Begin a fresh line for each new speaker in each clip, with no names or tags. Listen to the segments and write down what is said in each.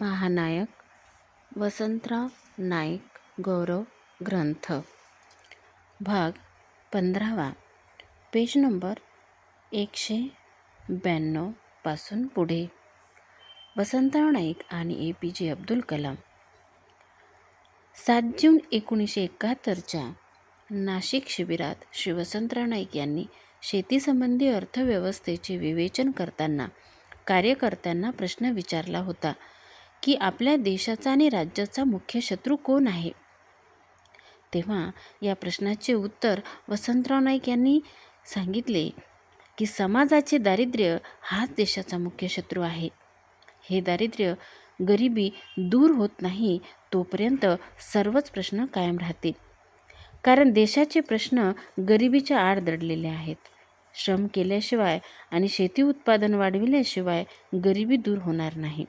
महानायक वसंतराव नाईक गौरव ग्रंथ. भाग पंधरावा. पेज नंबर एकशे ब्याण्णवपासून पुढे. वसंतराव नाईक आणि ए पी जे अब्दुल कलाम. सात जून एकोणीसशे एकाहत्तरच्या नाशिक शिबिरात श्री वसंतराव नाईक यांनी शेतीसंबंधी अर्थव्यवस्थेचे विवेचन करताना कार्यकर्त्यांना प्रश्न विचारला होता. की आपल्या देशाचा आणि राज्याचा मुख्य शत्रू कोण आहे? तेव्हा या प्रश्नाचे उत्तर वसंतराव नाईक यांनी सांगितले की समाजाचे दारिद्र्य हाच देशाचा मुख्य शत्रू आहे. हे दारिद्र्य गरिबी दूर होत नाही तोपर्यंत सर्वच प्रश्न कायम राहतील. कारण देशाचे प्रश्न गरिबीच्या आड दडलेले आहेत. श्रम केल्याशिवाय आणि शेती उत्पादन वाढविल्याशिवाय गरिबी दूर होणार नाही.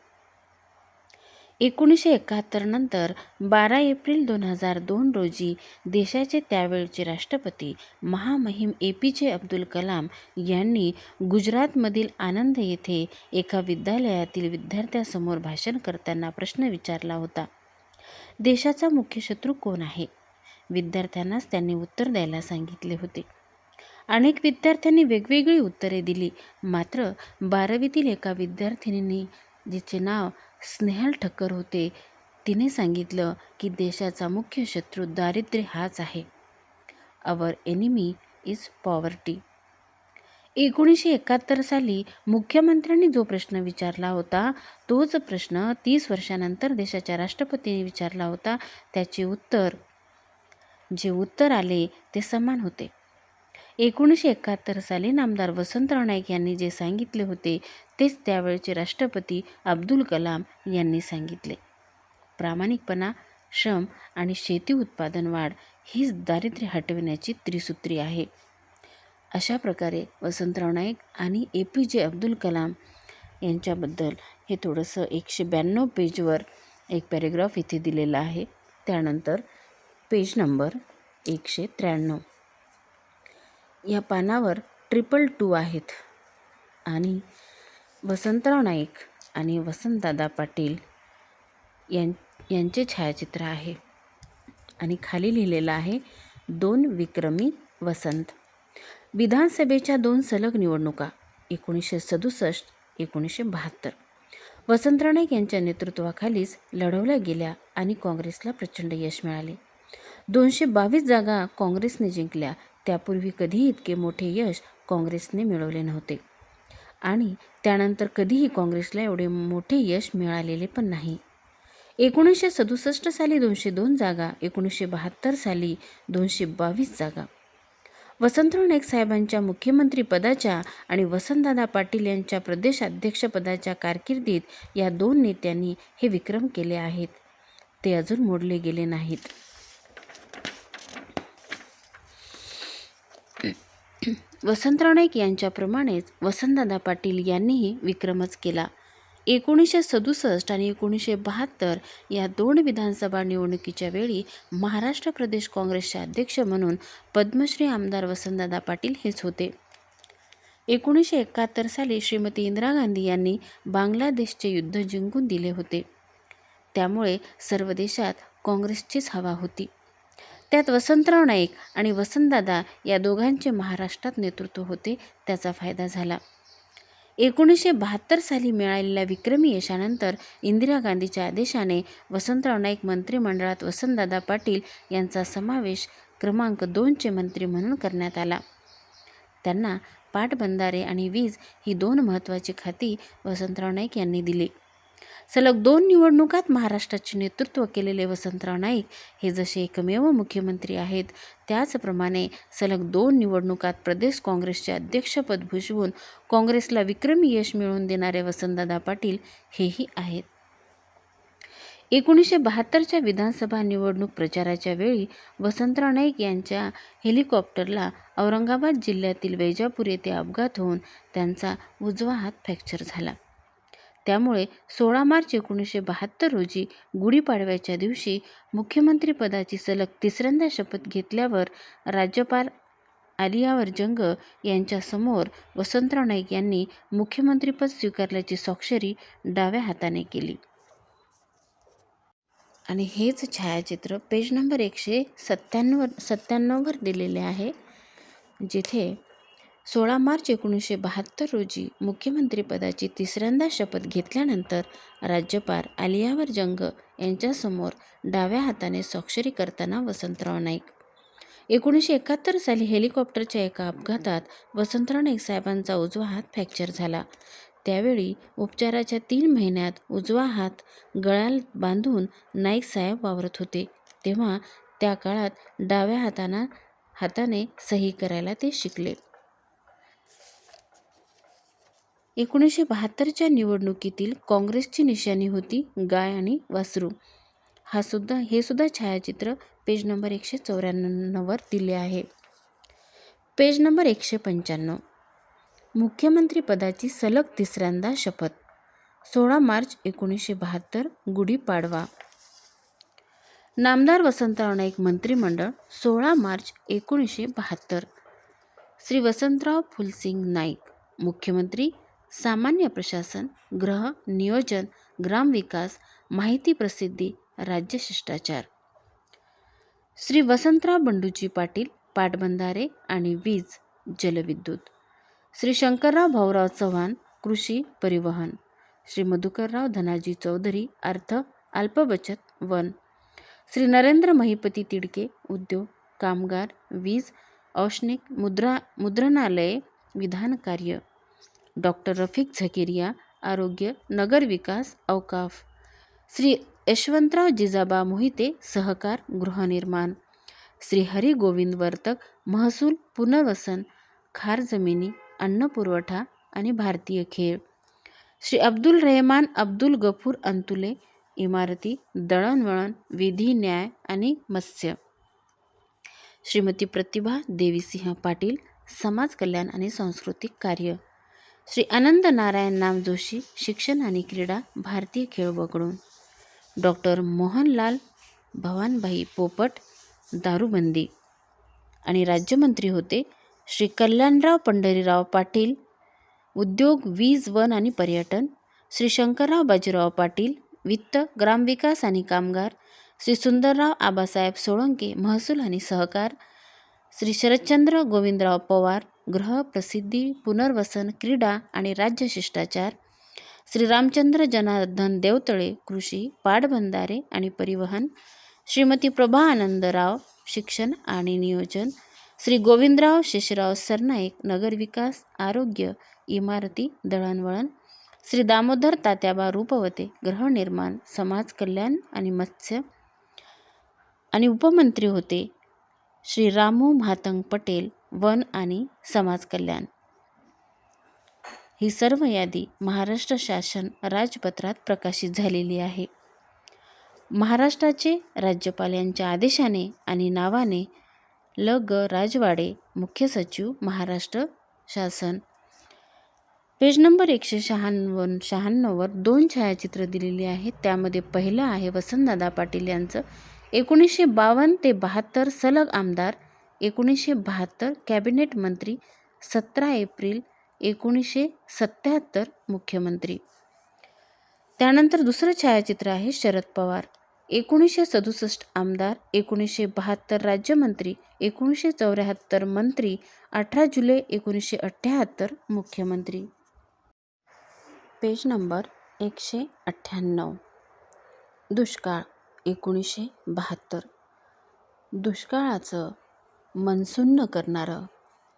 एकोणीसशे एकाहत्तरनंतर बारा एप्रिल दोन हजार दोन रोजी देशाचे त्यावेळचे राष्ट्रपती महामहिम ए पी जे अब्दुल कलाम यांनी गुजरातमधील आनंद येथे एका विद्यालयातील विद्यार्थ्यासमोर भाषण करताना प्रश्न विचारला होता. देशाचा मुख्य शत्रू कोण आहे? विद्यार्थ्यांनाच त्यांनी उत्तर द्यायला सांगितले होते. अनेक विद्यार्थ्यांनी वेगवेगळी उत्तरे दिली. मात्र बारावीतील एका विद्यार्थिनीने जिचे नाव स्नेहल ठक्कर होते. तिने सांगितलं की देशाचा मुख्य शत्रू दारिद्र्य हाच आहे. अवर एनिमी इज पॉवर्टी एकोणीसशे एकाहत्तर साली मुख्यमंत्र्यांनी जो प्रश्न विचारला होता तोच प्रश्न तीस वर्षानंतर देशाच्या राष्ट्रपतींनी विचारला होता त्याचे उत्तर. जे उत्तर आले ते समान होते. एकोणीसशे एकाहत्तर साली नामदार वसंतराव नाईक यांनी जे सांगितले होते तेच त्यावेळचे राष्ट्रपती अब्दुल कलाम यांनी सांगितले. प्रामाणिकपणा श्रम आणि शेती उत्पादन वाढ हीच दारिद्र्य हटविण्याची त्रिसूत्री आहे. अशा प्रकारे वसंतराव नाईक आणि ए पी जे अब्दुल कलाम यांच्याबद्दल हे थोडंसं एकशे ब्याण्णव पेजवर एक पॅरेग्राफ इथे दिलेला आहे. त्यानंतर पेज नंबर एकशे त्र्याण्णव. या पानावर ट्रिपल टू आहेत. आणि वसंतराव नाईक आणि वसंतदादा पाटील यां यांचे छायाचित्र आहे. आणि खाली लिहिलेलं आहे दोन विक्रमी वसंत. विधानसभेच्या दोन सलग निवडणुका एकोणीसशे सदुसष्ट एकोणीसशे बहात्तर. वसंतराव नाईक यांच्या नेतृत्वाखालीच लढवल्या गेल्या आणि काँग्रेसला प्रचंड यश मिळाले. दोनशे बावीस जागा काँग्रेसने जिंकल्या त्यापूर्वी कधीही इतके मोठे यश काँग्रेसने मिळवले नव्हते. आणि त्यानंतर कधीही काँग्रेसला एवढे मोठे यश मिळालेले पण नाही. एकोणीसशे सदुसष्ट साली दोनशे दोन जागा एकोणीसशे बहात्तर साली दोनशे बावीस जागा. वसंतराव नाईक साहेबांच्या मुख्यमंत्रीपदाच्या आणि वसंतदादा पाटील यांच्या प्रदेशाध्यक्षपदाच्या कारकिर्दीत या दोन नेत्यांनी हे विक्रम केले आहेत. ते अजून मोडले गेले नाहीत. वसंतराव नाईक यांच्याप्रमाणेच वसंतदादा पाटील यांनीही विक्रमच केला. एकोणीसशे सदुसष्ट आणि एकोणीसशे बहात्तर या दोन विधानसभा निवडणुकीच्या वेळी महाराष्ट्र प्रदेश काँग्रेसचे अध्यक्ष म्हणून पद्मश्री आमदार वसंतदादा पाटील हेच होते. एकोणीसशे एकाहत्तर साली श्रीमती इंदिरा गांधी यांनी बांगलादेशचे युद्ध जिंकून दिले होते. त्यामुळे सर्व देशात काँग्रेसचीच हवा होती. त्यात वसंतराव नाईक आणि वसंतदादा या दोघांचे महाराष्ट्रात नेतृत्व होते त्याचा फायदा झाला. एकोणीसशे बहात्तर साली मिळालेल्या विक्रमी यशानंतर इंदिरा गांधीच्या आदेशाने वसंतराव नाईक मंत्रिमंडळात वसंतदादा पाटील यांचा समावेश क्रमांक दोनचे मंत्री म्हणून करण्यात आला. त्यांना पाटबंधारे आणि वीज ही दोन महत्त्वाची खाती वसंतराव नाईक यांनी दिली. सलग दोन निवडणुकात महाराष्ट्राचे नेतृत्व केलेले वसंतराव नाईक हे जसे एकमेव मुख्यमंत्री आहेत त्याचप्रमाणे सलग दोन निवडणुकात प्रदेश काँग्रेसचे अध्यक्षपद भूषवून काँग्रेसला विक्रमी यश मिळवून देणारे वसंतदादा पाटील हेही आहेत. एकोणीसशे बहात्तरच्या विधानसभा निवडणूक प्रचाराच्या वेळी वसंतराव नाईक यांच्या हेलिकॉप्टरला औरंगाबाद जिल्ह्यातील वैजापूर येथे अपघात होऊन त्यांचा उजवा हात फ्रॅक्चर झाला. त्यामुळे सोळा मार्च एकोणीसशे बहात्तर रोजी गुढीपाडव्याच्या दिवशी मुख्यमंत्रीपदाची सलग तिसऱ्यांदा शपथ घेतल्यावर राज्यपाल आलियावर जंग यांच्यासमोर वसंतराव नाईक यांनी मुख्यमंत्रीपद स्वीकारल्याची स्वाक्षरी डाव्या हाताने केली. आणि हेच छायाचित्र पेज नंबर एकशे सत्त्याण्णव सत्त्याण्णववर दिलेले आहे जिथे सोळा मार्च एकोणीसशे बहात्तर रोजी मुख्यमंत्रीपदाची तिसऱ्यांदा शपथ घेतल्यानंतर राज्यपाल आलियावर जंग यांच्यासमोर डाव्या हाताने स्वाक्षरी करताना वसंतराव नाईक. एकोणीसशे एकाहत्तर साली हेलिकॉप्टरच्या एका अपघातात वसंतराव नाईक साहेबांचा उजवा हात फ्रॅक्चर झाला. त्यावेळी उपचाराच्या तीन महिन्यात उजवा हात गळ्यात बांधून नाईक साहेब वावरत होते. तेव्हा त्या काळात डाव्या हाताना हाताने सही करायला ते शिकले. एकोणीसशे बहात्तरच्या निवडणुकीतील काँग्रेसची निशाणी होती गाय आणि वासरू. हा सुद्धा हे सुद्धा छायाचित्र पेज नंबर एकशे चौऱ्याण्णववर दिले आहे. पेज नंबर एकशे पंच्याण्णव. मुख्यमंत्रीपदाची सलग तिसऱ्यांदा शपथ. सोळा मार्च एकोणीसशे बहात्तर गुढीपाडवा. नामदार वसंतराव नाईक मंत्रिमंडळ सोळा मार्च एकोणीसशे बहात्तर. श्री वसंतराव फुलसिंग नाईक मुख्यमंत्री सामान्य प्रशासन ग्रह नियोजन ग्रामविकास माहिती प्रसिद्धी राज्य शिष्टाचार. श्री वसंतराव बंडूजी पाटील पाटबंधारे आणि वीज जलविद्युत. श्री शंकरराव भाऊराव चव्हाण कृषी परिवहन. श्री मधुकरराव धनाजी चौधरी अर्थ अल्पबचत वन. श्री नरेंद्र महिपती तिडके उद्योग कामगार वीज औष्णिक मुद्रा मुद्रणालये विधान कार्य. डॉक्टर रफिक झकेरिया आरोग्य नगरविकास औकाफ. श्री यशवंतराव जिजाबा मोहिते सहकार गृहनिर्माण. श्री हरी गोविंद वर्तक महसूल पुनर्वसन खार जमिनी अन्न पुरवठा आणि भारतीय खेळ. श्री अब्दुल रेहमान अब्दुल गफूर अंतुले इमारती दळणवळण विधी न्याय आणि मत्स्य. श्रीमती प्रतिभा देवीसिंह पाटील समाज कल्याण आणि सांस्कृतिक कार्य. श्री अनंत नारायण नाम जोशी शिक्षण आणि क्रीडा भारतीय खेळ वगळून. डॉक्टर मोहनलाल भवानभाई पोपट दारूबंदी. आणि राज्यमंत्री होते श्री कल्याणराव पंढरीराव पाटील. उद्योग वीज वन आणि पर्यटन श्री शंकरराव बाजीराव पाटील. वित्त ग्रामविकास आणि कामगार श्री सुंदरराव आबासाहेब सोळंके महसूल आणि सहकार श्री शरदचंद्र गोविंदराव पवार. ग्रह प्रसिद्धी पुनर्वसन क्रीडा आणि राज्य शिष्टाचार श्री रामचंद्र जनार्दन देवतळे कृषी पाटबंधारे आणि परिवहन श्रीमती प्रभा आनंदराव शिक्षण आणि नियोजन श्री गोविंदराव शेषराव सरनाईक नगरविकास आरोग्य इमारती दळणवळण श्री दामोदर तात्याबा रूपवते गृहनिर्माण समाज कल्याण आणि मत्स्य आणि उपमंत्री होते श्री रामू म्हातंग पटेल वन आणि समाज कल्याण. ही सर्व यादी महाराष्ट्र शासन राजपत्रात प्रकाशित झालेली आहे. महाराष्ट्राचे राज्यपाल यांच्या आदेशाने आणि नावाने ल. ग. राजवाडे मुख्य सचिव महाराष्ट्र शासन. पेज नंबर एकशे शहाण्णव शहाण्णववर दोन छायाचित्र दिलेली आहेत. त्यामध्ये पहिलं आहे वसंतदादा पाटील यांचं एकोणीसशे बावन्न ते बहात्तर सलग आमदार एकोणीसशे बहात्तर कॅबिनेट मंत्री सतरा एप्रिल एकोणीसशे सत्त्याहत्तर मुख्यमंत्री. त्यानंतर दुसरं छायाचित्र आहे शरद पवार. एकोणीसशे सदुसष्ट आमदार एकोणीसशे बहात्तर राज्यमंत्री एकोणीसशे चौऱ्याहत्तर मंत्री अठरा जुलै एकोणीसशे अठ्ठ्याहत्तर मुख्यमंत्री. पेज नंबर एकशे अठ्ठ्याण्णव. दुष्काळ एकोणीसशे बहात्तर. दुष्काळाचं मनसुन्न करणारं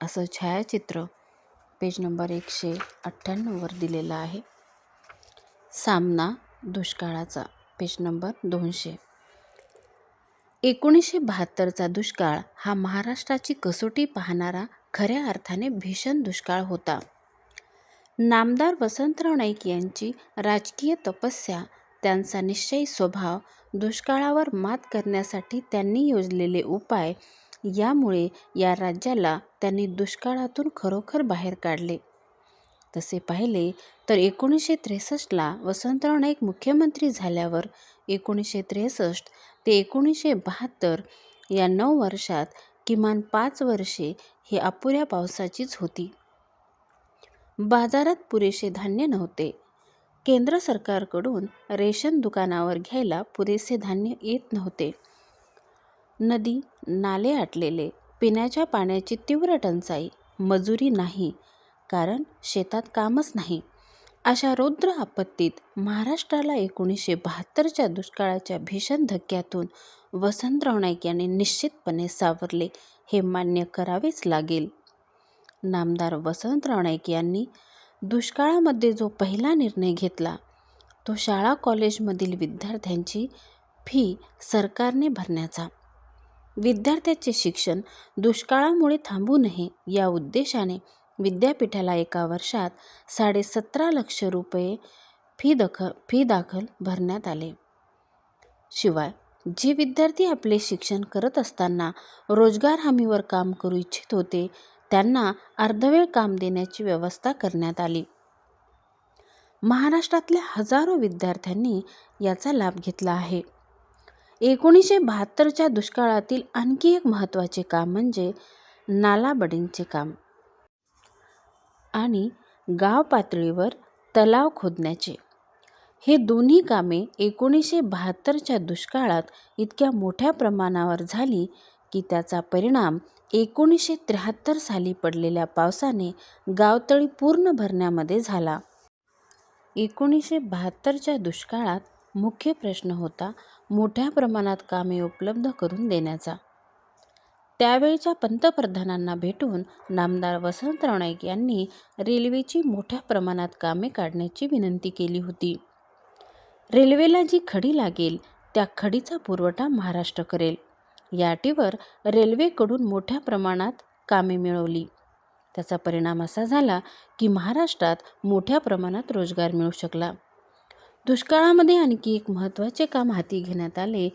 असं छायाचित्र पेज नंबर एकशे अठ्ठ्याण्णववर दिलेलं आहे. सामना दुष्काळाचा पेज नंबर दोनशे. एकोणीसशे बहात्तरचा दुष्काळ हा महाराष्ट्राची कसोटी पाहणारा खऱ्या अर्थाने भीषण दुष्काळ होता. नामदार वसंतराव नाईक यांची राजकीय तपस्या त्यांचा निश्चयी स्वभाव दुष्काळावर मात करण्यासाठी त्यांनी योजलेले उपाय यामुळे या राज्याला त्यांनी दुष्काळातून खरोखर बाहेर काढले. तसे पाहिले तर एकोणीसशे त्रेसष्टला वसंतराव नाईक मुख्यमंत्री झाल्यावर एकोणीसशे त्रेसष्ट ते एकोणीसशे बहात्तर या नऊ वर्षात किमान पाच वर्षे ही अपुऱ्या पावसाचीच होती. बाजारात पुरेसे धान्य नव्हते. केंद्र सरकारकडून रेशन दुकानावर घ्यायला पुरेसे धान्य येत नव्हते. नदी नाले आटलेले पिण्याच्या पाण्याची तीव्र टंचाई मजुरी नाही कारण शेतात कामच नाही. अशा रौद्र आपत्तीत महाराष्ट्राला एकोणीसशे बहात्तरच्या दुष्काळाच्या भीषण धक्क्यातून वसंतराव नाईक यांनी निश्चितपणे सावरले हे मान्य करावेच लागेल. नामदार वसंतराव नाईक यांनी दुष्काळामध्ये जो पहिला निर्णय घेतला तो शाळा कॉलेजमधील विद्यार्थ्यांची फी सरकारने भरण्याचा विद्यार्थ्याचे शिक्षण दुष्काळामुळे थांबू नये या उद्देशाने विद्यापीठाला एका वर्षात साडेसतरा लक्ष रुपये फी दखल फी दाखल भरण्यात आले. शिवाय जे विद्यार्थी आपले शिक्षण करत असताना रोजगार हमीवर काम करू इच्छित होते त्यांना अर्धवेळ काम देण्याची व्यवस्था करण्यात आली. महाराष्ट्रातल्या हजारो विद्यार्थ्यांनी याचा लाभ घेतला आहे. एकोणीसशे बहात्तरच्या दुष्काळातील आणखी एक महत्त्वाचे काम म्हणजे नालाबडींचे काम. आणि गाव पातळीवर तलाव खोदण्याचे. हे दोन्ही कामे एकोणीसशे बहात्तरच्या दुष्काळात इतक्या मोठ्या प्रमाणावर झाली की त्याचा परिणाम एकोणीसशे त्र्याहत्तर साली पडलेल्या पावसाने गावतळी पूर्ण भरण्यामध्ये झाला. एकोणीसशे बहात्तरच्या दुष्काळात मुख्य प्रश्न होता मोठ्या प्रमाणात कामे उपलब्ध करून देण्याचा. त्यावेळच्या पंतप्रधानांना भेटून नामदार वसंतराव नाईक यांनी रेल्वेची मोठ्या प्रमाणात कामे काढण्याची विनंती केली होती. रेल्वेला जी खडी लागेल त्या खडीचा पुरवठा महाराष्ट्र करेल. या अटीवर रेल्वेकडून मोठ्या प्रमाणात कामे मिळवली. त्याचा परिणाम असा झाला की महाराष्ट्रात मोठ्या प्रमाणात रोजगार मिळू शकला. दुष्काळामध्ये आणखी एक महत्त्वाचे काम हाती घेण्यात आले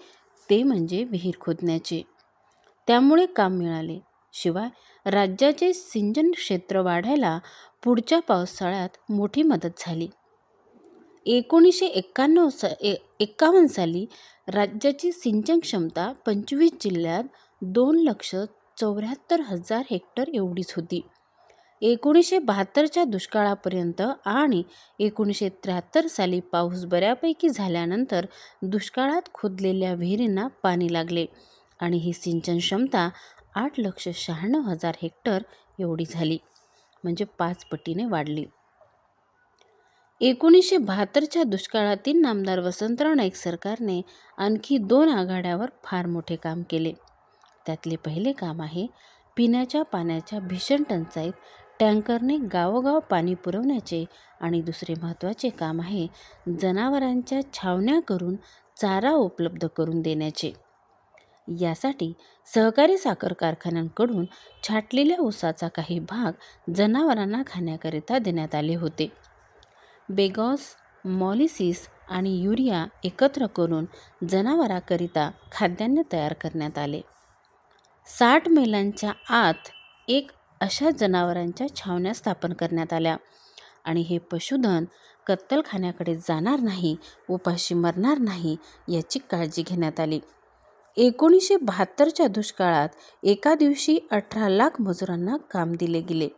ते म्हणजे विहीर खोदण्याचे. त्यामुळे काम मिळाले. शिवाय राज्याचे सिंचन क्षेत्र वाढायला पुढच्या पावसाळ्यात मोठी मदत झाली. एकोणीसशे एक्काण्णव सा ए एक्कावन्न साली राज्याची सिंचन क्षमता पंचवीस जिल्ह्यात दोन लक्ष चौऱ्याहत्तर हजार हेक्टर एवढीच होती. एकोणीसशे बहात्तरच्या दुष्काळापर्यंत आणि एकोणीसशे त्र्याहत्तर साली पाऊस बऱ्यापैकी झाल्यानंतर दुष्काळात खोदलेल्या विहिरींना पाणी लागले आणि ही सिंचन क्षमता आठ लक्ष शहाण्णव हजार हेक्टर एवढी झाली म्हणजे पाच पटीने वाढली. एकोणीसशे बहात्तरच्या दुष्काळातील नामदार वसंतराव नाईक सरकारने आणखी दोन आघाड्यावर फार मोठे काम केले. त्यातले पहिले काम आहे पिण्याच्या पाण्याच्या भीषण टंचाईत टँकरने गावोगाव पाणी पुरवण्याचे आणि दुसरे महत्त्वाचे काम आहे जनावरांच्या छावण्या करून चारा उपलब्ध करून देण्याचे. यासाठी सहकारी साखर कारखान्यांकडून छाटलेल्या ऊसाचा काही भाग जनावरांना खाण्याकरिता देण्यात आले होते. बेगॉस मॉलिसिस आणि युरिया एकत्र करून जनावराकरिता खाद्यान्न तयार करण्यात आले. साठ मैलांच्या आत एक अशा जनावरांच्या छावण्या स्थापन करण्यात आल्या. आणि हे पशुधन कत्तलखान्याकडे जाणार नाही उपाशी मरणार नाही याची काळजी घेण्यात आली. एकोणीसशे बहात्तरच्या दुष्काळात एका दिवशी अठरा लाख मजुरांना काम दिले गेले.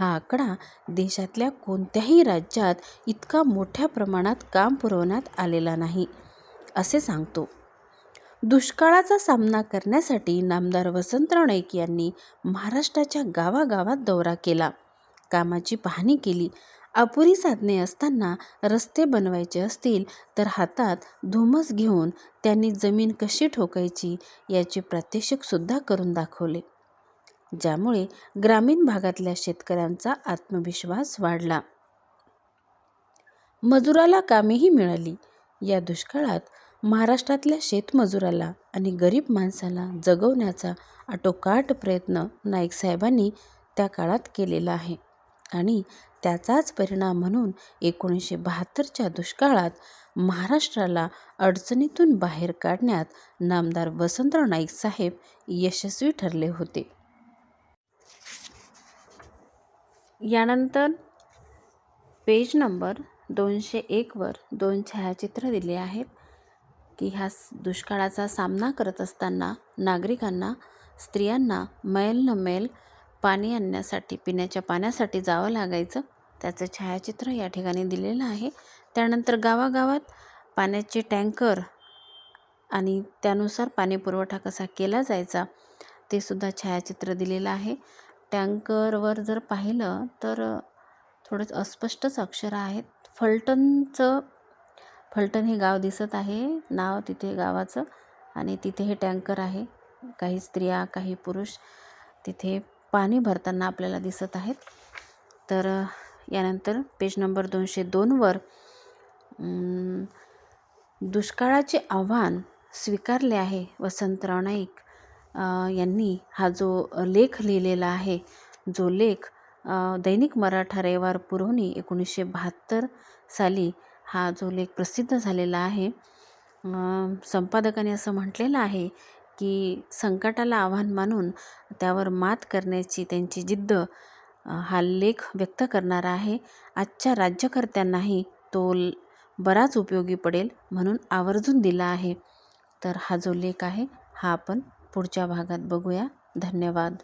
हा आकडा देशातल्या कोणत्याही राज्यात इतका मोठ्या प्रमाणात काम पुरवण्यात आलेला नाही असे सांगतो. दुष्काळाचा सामना करण्यासाठी नामदार वसंतराव नाईक यांनी महाराष्ट्राच्या गावागावात दौरा केला. कामाची पाहणी केली. अपुरी साधने असताना रस्ते बनवायचे असतील तर हातात धुमस घेऊन त्यांनी जमीन कशी ठोकायची याचे प्रात्यक्षिकसुद्धा करून दाखवले. ज्यामुळे ग्रामीण भागातल्या शेतकऱ्यांचा आत्मविश्वास वाढला. मजुराला कामेही मिळाली. या दुष्काळात महाराष्ट्रातल्या शेतमजुराला आणि गरीब माणसाला जगवण्याचा आटोकाट प्रयत्न नाईक साहेबांनी त्या काळात केलेला आहे. आणि त्याचाच परिणाम म्हणून एकोणीसशे बहात्तरच्या दुष्काळात महाराष्ट्राला अडचणीतून बाहेर काढण्यात नामदार वसंतराव नाईक साहेब यशस्वी ठरले होते. यानंतर पेज नंबर दोनशे एकवर दोन छायाचित्र दिले आहेत. की ह्या दुष्काळाचा सामना करत असताना नागरिकांना स्त्रियांना मैल न मैल पाणी आणण्यासाठी पिण्याच्या पाण्यासाठी जावं लागायचं. त्याचं छायाचित्र या ठिकाणी दिलेलं आहे. त्यानंतर गावागावात पाण्याचे टँकर आणि त्यानुसार पाणीपुरवठा कसा केला जायचा ते सुद्धा छायाचित्र दिलेलं आहे. टँकरवर जर पाहिलं तर थोडंच अस्पष्टच अक्षर आहेत. फलटणचं फलटण हे गाव दिसत आहे. नाव तिथे गावाचं आणि तिथे हे टँकर आहे. काही स्त्रिया काही पुरुष तिथे पाणी भरताना आपल्याला दिसत आहेत. तर यानंतर पेज नंबर दोनशे दोनवर दुष्काळाचे आव्हान स्वीकारले आहे वसंतराव नाईक यांनी हा जो लेख लिहिलेला आहे जो लेख दैनिक मराठा रविवार पुरवणी एकोणीसशे बहात्तर साली हा जो लेख प्रसिद्ध झालेला आहे. संपादकाने असं म्हटलेलं आहे की संकटाला आव्हान मानून त्यावर मात करण्याची त्यांची जिद्द हा लेख व्यक्त करणारा आहे. आजच्या राज्यकर्त्यांनाही तो बराच उपयोगी पडेल म्हणून आवर्जून दिला आहे. तर हा जो लेख आहे हा आपण पुढच्या भागात बघूया. धन्यवाद.